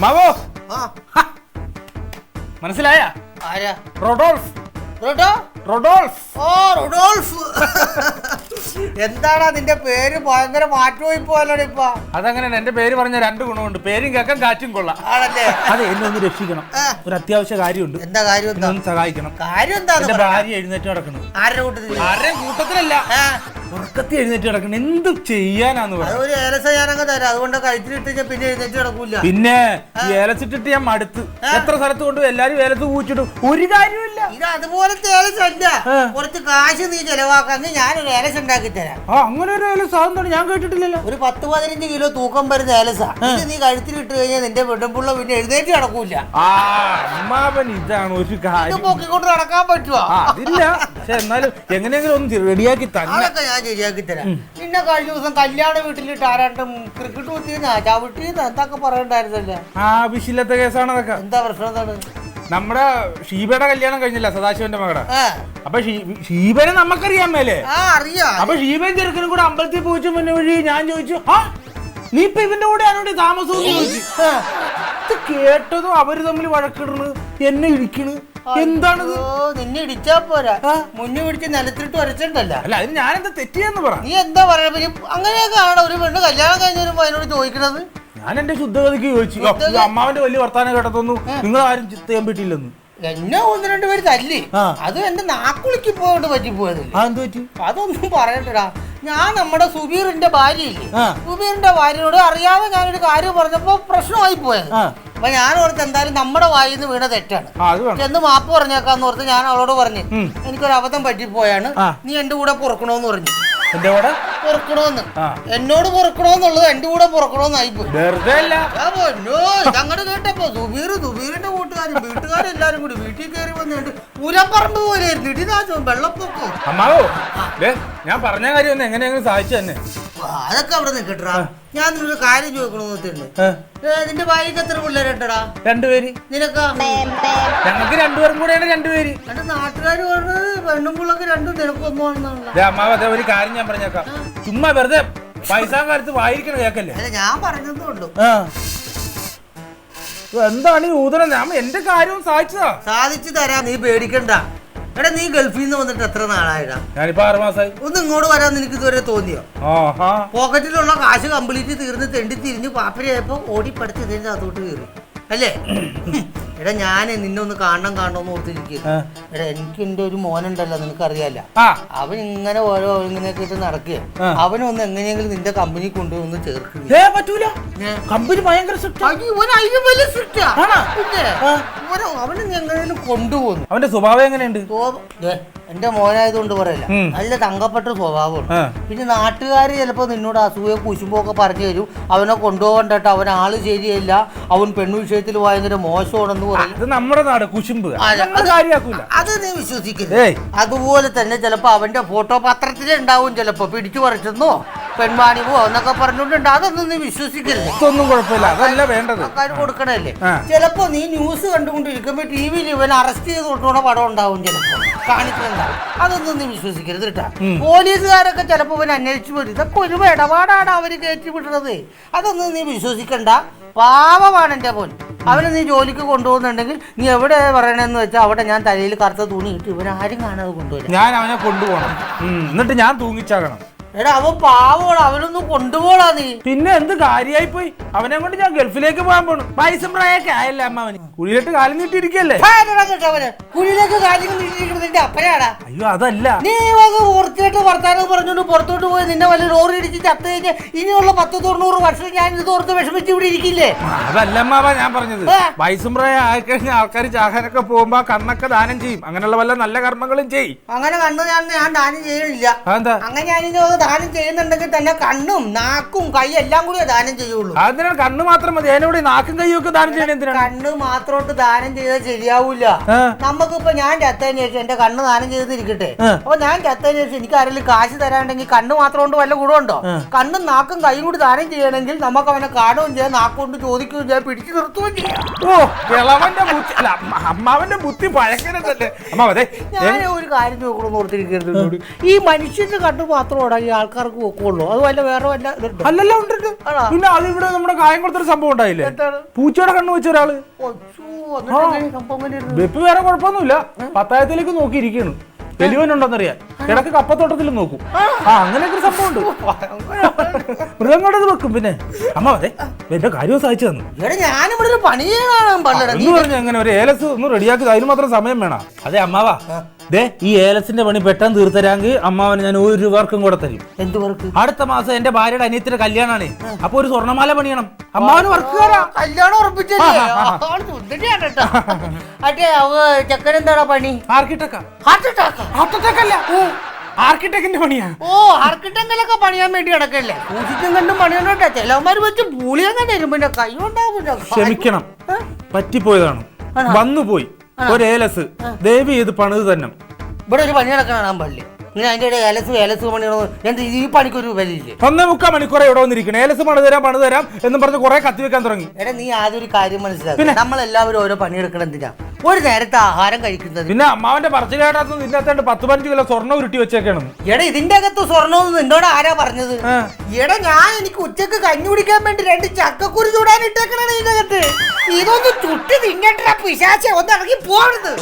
അമ്മാവോ! മനസ്സിലായ? ആരാ? റൊഡോൾഫ്. റൊഡോ? റൊഡോൾഫ്. ഓ റൊഡോൾഫ്. എന്താടാ നിന്റെ പേര് ഭയങ്കര മാറ്റുപോയി പോയല്ലോടെ ഇപ്പൊ? അതങ്ങനെ എന്റെ പേര് പറഞ്ഞ രണ്ട് ഗുണമുണ്ട്. പേരും കേൾക്കാൻ കാറ്റും കൊള്ളാം. ആണല്ലേ? അതെ എന്നെ ഒന്ന് രക്ഷിക്കണം. ഒരു അത്യാവശ്യ കാര്യമുണ്ട്. എന്താ കാര്യം ഒന്ന് സഹായിക്കണം. കാര്യം എന്താ. ഭാര്യ എഴുന്നേറ്റ് നടക്കണം ആരുടെ കൂട്ടത്തിൽ ആരുടെ കൂട്ടത്തിലല്ല. ഉറക്കത്തി എഴുന്നേറ്റ് കിടക്കണം. എന്ത് ചെയ്യാനാന്ന് പറയുന്നത് പറയാം ഒരു ഏലസ ഞാനങ്ങ് തരാം. അതുകൊണ്ട് പിന്നെ എഴുന്നേറ്റ് കിടക്കൂല. പിന്നെ ഈ ഏലച്ചിട്ടിട്ട് ഞാൻ മടുത്ത്. എത്ര സ്ഥലത്ത് കൊണ്ട് എല്ലാരും ഏലത്ത് കൂച്ചിട്ടു ഒരു കാര്യമില്ല ഇത് അതുപോലത്തെ ഏലസല്ല. കുറച്ച് കാശ് നീ ചെലവാക്കാന്ന് ഞാനൊരു ഏലസ് ഉണ്ടാക്കി തരാം. ആ അങ്ങനെ ഒരു ഏലസ് അതെന്താണ് ഞാൻ കേട്ടിട്ടില്ലല്ലോ. ഒരു പത്ത് പതിനഞ്ച് കിലോ തൂക്കം വരുന്ന ഏലസാ ഇത് നീ കഴുത്തിലിട്ട് കഴിഞ്ഞാൽ നിന്റെ വെടുമ്പുള്ള പിന്നെ എഴുന്നേറ്റ് കിടക്കൂല. ആ അമ്മാവൻ ഇതാണ് ഒരു കാര്യം. പൊക്കിക്കൊണ്ട് നടക്കാൻ പറ്റുമോ ആ അതില്ല. പക്ഷെ എന്നാലും എങ്ങനെയെങ്കിലും ഒന്ന് റെഡിയാക്കി തന്നെ. ഞാൻ ശരിയാക്കി തരാം. പിന്നെ കഴിഞ്ഞ ദിവസം കല്യാണ വീട്ടിലിട്ട് ആരാട്ടും ക്രിക്കറ്റ് കുത്തിന്ന് ചവിട്ടിന്ന് എന്തൊക്കെ പറയണ്ടായിരുന്നല്ലേ? ആവശ്യമില്ലാത്ത കേസാണ് അതൊക്കെ. എന്താ പ്രശ്നം എന്താണ്? നമ്മുടെ ഷീബയുടെ കല്യാണം കഴിഞ്ഞില്ല സദാശിവന്റെ മകടെ അപ്പൊ ഷീബനെ നമുക്കറിയാൻ മേലേ. അപ്പൊ ഷീബയും ചെറുക്കനും കൂടെ അമ്പലത്തിൽ പോയിച്ചു മുന്നേ വഴി ഞാൻ ചോദിച്ചു ആ നീ ഇപ്പൊ ഇവന്റെ കൂടെ ആരോടെ താമസവും ചോദിച്ചു? കേട്ടതും അവർ തമ്മിൽ വഴക്കിടണ് എന്നെ ഇടിക്കണ്. എന്താണിത്? നിന്നെ ഇടിച്ചാ പോരാ. മുന്നു പിടിച്ച് നിലത്തിട്ട് വരച്ചിട്ടല്ല അല്ല അതിന് എന്താ തെറ്റിയെന്ന് പറ? നീ എന്താ പറയാ? അങ്ങനെയൊക്കെ ആണോ? ഒരു പെണ്ണ് കല്യാണം കഴിഞ്ഞ വരുമ്പോ അതിനോട് ചോദിക്കണത്? ഞാൻ എന്റെ ശുദ്ധഗതിക്ക് ചോദിച്ചു. "ഓ, അമ്മാവന്റെ വലിയ വർത്താനം കേട്ടതൊന്നും നിങ്ങൾ ആരും ചെയ്യാൻ പറ്റിയില്ലെന്ന് എന്നെ ഒന്ന് രണ്ട് പേര് തല്ലി. അത് എന്റെ നാക്കുളിക്ക് പോയോണ്ട് പറ്റിപ്പോയത് അതൊന്നും പറയണ്ടടാ. ഞാൻ നമ്മുടെ സുബീറിന്റെ ഭാര്യയില്ലേ? സുബീറിന്റെ ഭാര്യയോട് അറിയാതെ ഞാനൊരു കാര്യം പറഞ്ഞപ്പോ പ്രശ്നമായി പോയത്. അപ്പൊ ഞാൻ ഓർത്ത് എന്തായാലും നമ്മുടെ വായിൽ നിന്ന് വീണ തെറ്റാണ്. ചെന്ന് മാപ്പ് പറഞ്ഞേക്കാന്ന് ഓർത്ത് ഞാൻ അവളോട് പറഞ്ഞു. എനിക്കൊരു അബദ്ധം പറ്റിപ്പോയാണ്. നീ എന്റെ കൂടെ പൊറക്കണോന്ന് പറഞ്ഞു. എന്റെ കൂടെ? പൊറക്കണോന്ന്. എന്നോട് പൊറക്കണോന്നുള്ളത് എന്റെ കൂടെ പൊറക്കണോന്നായി പോയി. കേട്ടപ്പോ സുബീർ സുബീറിന്റെ കൂട്ടുകാരും വീട്ടുകാരെല്ലാരും കൂടി വീട്ടിൽ കയറി വന്നിട്ട് പുലപ്പറമ്പ് പോലെ ഇടിനാശവും വെള്ളപ്പൊക്കോ. അമ്മാവോ ഞാൻ പറഞ്ഞ കാര്യം ഒന്ന് എങ്ങനെയെങ്കിലും സഹായിച്ചു തന്നെ. അതൊക്കെ അവിടെ നിൽക്കട്ടാ ഞാൻ നിന്നൊരു കാര്യം ചോദിക്കണമെന്ന് വെച്ചിട്ടുണ്ട്. ഏ, നിന്റെ ഭാര്യക്ക് എത്ര പിള്ളേരുണ്ടടാ രണ്ടുപേര്. നിനക്ക്? ഞങ്ങൾക്ക് രണ്ടുപേരും കൂടെയാണ് രണ്ടുപേര്. എന്റെ നാട്ടുകാർ പറഞ്ഞത് പെണ്ണും പിള്ളക്ക് രണ്ടും അമ്മാവ് അതേ ഒരു കാര്യം ഞാൻ പറഞ്ഞേക്കാം. ചുമ്മാ വെറുതെ പൈസ കാലത്ത് വായിരിക്കണ കേക്കല്ലേ? അല്ല ഞാൻ പറഞ്ഞതേ ഉള്ളൂ. എന്താണ് ഈ ഊതന? ഞാൻ എന്റെ കാര്യവും സാധിച്ചതാ. സാധിച്ചു തരാം നീ പേടിക്കണ്ട. എടാ നീ ഗൾഫിൽ നിന്ന് വന്നിട്ട് എത്ര നാളായിടാ? ഞാനിപ്പോ ആറ് മാസമായി ഒന്ന് ഇങ്ങോട്ട് വരാൻ നിനക്ക് ഇതുവരെ തോന്നിയോ? ആഹാ. പോക്കറ്റിലുള്ള കാശ് കംപ്ലീറ്റ് തീർന്ന് തെണ്ടി തിരിഞ്ഞ് പാപ്പരയായപ്പോ ഓടിപ്പടച്ച് ഇതിന്റെ അതോട്ട് കയറി. അല്ലേ? എടാ ഞാൻ നിന്നെ ഒന്ന് കാണണം കാണണമെന്ന് ഓർത്തിരിക്കുക ആ. എടാ എനിക്ക് എന്റെ ഒരു മോനുണ്ടല്ലോ നിനക്ക് ആ. അവൻ ഇങ്ങനെ ഓരോ ഇങ്ങനെയൊക്കെ ഇട്ട് നടക്കുക. അവനൊന്ന് എങ്ങനെയെങ്കിലും നിന്റെ കമ്പനി കൊണ്ടുവന്ന് ചേർക്കും. പറ്റൂല. കമ്പനി ഭയങ്കര അവനെ എങ്ങനെയും കൊണ്ടുപോകുന്നു അവന്റെ സ്വഭാവം എങ്ങനെയുണ്ട്? എന്റെ മോനായതുകൊണ്ട് പറയല്ല. നല്ല തങ്കപ്പെട്ട സ്വഭാവമാണ് പിന്നെ നാട്ടുകാർ ചിലപ്പോ നിന്നോട് അസൂയ കുശുമ്പൊക്കെ പറഞ്ഞു തരും. അവനെ കൊണ്ടുപോകണ്ടട്ടോ അവൻ ആൾ ശരിയല്ല അവൻ പെണ്ണു വിഷയത്തിൽ ഭയങ്കര മോശമാണെന്ന് പറയും. അത് നമ്മുടെ നാട് കുശുമ്പ്. അത് നീ വിശ്വസിക്കരുത്. ഏയ്. അതുപോലെ തന്നെ ചിലപ്പോ അവന്റെ ഫോട്ടോ പത്രത്തിലുണ്ടാവും ചിലപ്പോ. പിടിച്ചു പറിച്ചെന്നോ? പെൺവാണിവോ എന്നൊക്കെ പറഞ്ഞിട്ടുണ്ട് അതൊന്നും നീ വിശ്വസിക്കരുത് ഇതൊന്നും കുഴപ്പമില്ല. അതല്ല വേണ്ടത്. ആൾക്കാർ കൊടുക്കണല്ലേ ആ. ചിലപ്പോ നീ ന്യൂസ് കണ്ടുകൊണ്ടിരിക്കുമ്പോ ടി വിയിൽ ഇവൻ അറസ്റ്റ് ചെയ്ത് കൊണ്ടുപോണ പടം ഉണ്ടാവും ചിലപ്പോ. കാണിക്കുന്നുണ്ടാവും അതൊന്നും നീ വിശ്വസിക്കരുത് കേട്ടാ. പോലീസുകാരൊക്കെ ചിലപ്പോ ഇവൻ അന്വേഷിച്ചു വരും. ഇതൊക്കെ ഒരു ഇടപാടാണ് അവർ കയറ്റി വിടുന്നത് അതൊന്നും നീ വിശ്വസിക്കണ്ട. പാവമാണ് എന്റെ പോൻ അവനെ നീ ജോലിക്ക് കൊണ്ടുപോകുന്നുണ്ടെങ്കിൽ നീ എവിടെ പറയണെന്ന് വെച്ചാൽ അവിടെ ഞാൻ തലയിൽ കറുത്ത തുണി ഇട്ട് ഇവൻ ആരും കാണാതെ കൊണ്ടുവരാം. ഞാൻ അവനെ കൊണ്ടുപോകണം. ഉം, എന്നിട്ട് ഞാൻ തൂങ്ങിച്ചാകണം. എടാ അവൻ പാവോടാ അവനൊന്നും കൊണ്ടുപോടാ നീ. പിന്നെ എന്ത് കാര്യായി പോയി? അവനെ കൊണ്ട് ഞാൻ ഗൾഫിലേക്ക് പോകാൻ പോണു. പൈസ പ്രായൊക്കെ ആയല്ലേ അമ്മ അവന്. കുഴിയിലിട്ട് കാലം നീട്ടിയിരിക്കല്ലേ കുഴിയിലേക്ക് അപ്പനാടാ. അയ്യോ അതല്ല. നീ ഓർത്തിട്ട് വർത്താനം പറഞ്ഞോണ്ട് പുറത്തോട്ട് പോയി നിന്നെ വല്ല ലോറി ഇടിച്ച് ചത്ത് കഴിഞ്ഞ് ഇനിയുള്ള പത്ത് തൊണ്ണൂറ് വർഷം ഞാൻ ഇത് ഓർത്ത് വിഷമിച്ച് ഇവിടെ ഇരിക്കില്ലേ? അതല്ല അമ്മാവ ഞാൻ പറഞ്ഞത്. പൈസ വയസ്സും പ്രായം ആയിക്കഴിഞ്ഞാൽ ആൾക്കാർ ചാകാനൊക്കെ പോകുമ്പോ കണ്ണൊക്കെ ദാനം ചെയ്യും. അങ്ങനെയുള്ള വല്ല നല്ല കർമ്മങ്ങളും ചെയ്യും അങ്ങനെ കണ്ണു ഞാൻ ഞാൻ ദാനം ചെയ്യണില്ല അങ്ങനെ ഞാനിത് ദാനം ചെയ്യുന്നുണ്ടെങ്കിൽ തന്നെ കണ്ണും നാക്കും കൈ എല്ലാം കൂടി ദാനം ചെയ്യുള്ളൂ. അതിനാണ് കണ്ണ് മാത്രം മതി. അതിനോട് നാക്കും കൈയും ഒക്കെ ദാനം ചെയ്യണ എന്തിനാണ്? കണ്ണ് മാത്രോട്ട് ദാനം ചെയ്താൽ ശരിയാവൂല. നമുക്കിപ്പോ ഞാൻ ചത്തതിന് ശേഷം എന്റെ കണ്ണ് ദാനം ചെയ്തിരിക്കട്ടെ. അപ്പൊ ഞാൻ ചത്തതിന് ശേഷം എനിക്ക് ആരെങ്കിലും കാശ് തരാണ്ടെങ്കിൽ കണ്ണ് മാത്രം കൊണ്ട് വല്ല ഗുണമുണ്ടോ. കണ്ണും നാക്കും കൈയും കൂടി ദാനം ചെയ്യണമെങ്കിൽ നമുക്ക് അവനെ കാണുകയും ചെയ്യാം നാക്കുകൊണ്ട് ചോദിക്കുകയും ചെയ്യാം പിടിച്ചു നിർത്തുകയും ചെയ്യാം. ഓ കിളവന്റെ ബുദ്ധി അല്ല അമ്മ- അമ്മാവന്റെ ബുദ്ധി പഴക്കരുത് ഞാൻ ഒരു കാര്യം നോക്കണം ഓർത്തിരിക്കരുത് ഈ മനുഷ്യന്റെ കണ്ണ് മാത്രമാണ് ഈ ആൾക്കാർക്ക് ഒക്കുള്ളൂ അത് വല്ല വേറെ വല്ല അല്ലല്ലോ അല്ലല്ല ഉണ്ട് ഉണ്ട്. ആണോ? പിന്നെ അത് ഇവിടെ നമ്മുടെ കായം കൊടുത്തൊരു സംഭവം ഉണ്ടായില്ലേ? എന്താണ്? പൂച്ചയുടെ കണ്ണു വെച്ച ഒരാൾ? വെപ്പ് വേറെ കുഴപ്പമൊന്നുമില്ല. പത്തായത്തിലേക്ക് നോക്കിയിരിക്കുന്നു വലിയവനുണ്ടോന്നറിയാൻ കിടക്ക് കപ്പത്തോട്ടത്തിൽ നോക്കും. ആ. അങ്ങനെയൊക്കെ ഒരു സംഭവം ഉണ്ട്. മൃഗങ്ങളുടെ വെക്കും പിന്നെ. അമ്മ അതെ എന്റെ കാര്യം സഹായിച്ചു തന്നു. ഞാനിവിടെ ഒരു പണി പണ്ടടാ നീ എന്ന് പറഞ്ഞു എങ്ങനെ ഒരു ഏലസ് ഒന്ന് റെഡിയാക്കി അതിന് മാത്രം സമയം വേണം. അതെ അമ്മാവാ. ദേ ഈ ഏലസിന്റെ പണി പെട്ടെന്ന് തീർത്തരാങ്കിൽ അമ്മാവന് ഞാൻ ഒരു വർക്കും കൂടെ തരും. എന്ത് വർക്ക്? അടുത്ത മാസം എന്റെ ഭാര്യയുടെ അനിയത്തിന്റെ കല്യാണാണ്. അപ്പൊ ഒരു സ്വർണമാല പണിയണം. അമ്മാവന് വർക്ക് കല്യാണം ഉറപ്പിച്ചല്ലേ ആൾ സുന്ദരിയാണ് കേട്ടോ. അതെ അവ ചെക്കൻ പണി? ആർക്കിടെക്ടാ ഹാർട്ട് അറ്റാക്ക് ആർക്കിടെക്ട് അല്ല. പണിയാ. ഓ ആർക്കിട്ടെങ്കിലൊക്കെ പണിയാൻ വേണ്ടി കിടക്കല്ലേ സൂക്ഷിച്ചും കണ്ടും പണിയുണ്ടോ ചിലവന്മാര് വെച്ച് പൂളിയാൻ കണ്ടിരും പിന്നെ കൈ ഉണ്ടാവും ക്ഷമിക്കണം. പറ്റിപ്പോയതാണ്. വന്നുപോയി. ഒരു ഏലസ് ദേവി ഇത് പണിത് തന്നെ. ഇവിടെ ഒരു പണി നടക്കണം പള്ളി. ഇങ്ങനെ അതിന്റെ ഇടയിൽ ഏലസ് ഏലസ് പണിയണോ? എന്ത് ഈ പണിക്കൊരു വിലയില്ലേ ഒന്നേ മുക്കാൽ മണിക്കൂറെ ഇവിടെ വന്നിരിക്കണേ. ഏലസ് പണിത് തരാം പണിത് തരാം എന്നും പറഞ്ഞ് കുറെ കത്തി വെക്കാൻ തുടങ്ങി. എടാ നീ ആദ്യം ഒരു കാര്യം മനസ്സിലാക്കി. നമ്മളെല്ലാവരും ഓരോ പണിയെടുക്കണം എന്തിനാ? ഒരു നേരത്തെ ആഹാരം കഴിക്കുന്നത്. പിന്നെ അമ്മാവന്റെ പറച്ചു കേട്ടാത്ത നിന്നത്തോണ്ട് പത്ത് പതിനഞ്ച് കിലോ സ്വർണം ഉരുട്ടി വെച്ചേക്കണം. എടാ ഇതിന്റെ അകത്ത് സ്വർണം നിന്നോട് ആരാ പറഞ്ഞത്? എടാ ഞാൻ എനിക്ക് ഉച്ചയ്ക്ക് കഞ്ഞി കുടിക്കാൻ വേണ്ടി രണ്ട് ചക്കക്കുരു ചൂടാൻ ഇട്ടേക്കണേ ഇതിന്റെ അകത്ത്. ഇതൊന്ന് ചുട്ടി തിന്നണ്ട പിശാച്ച ഒന്ന് ഇറങ്ങി പോകരുത്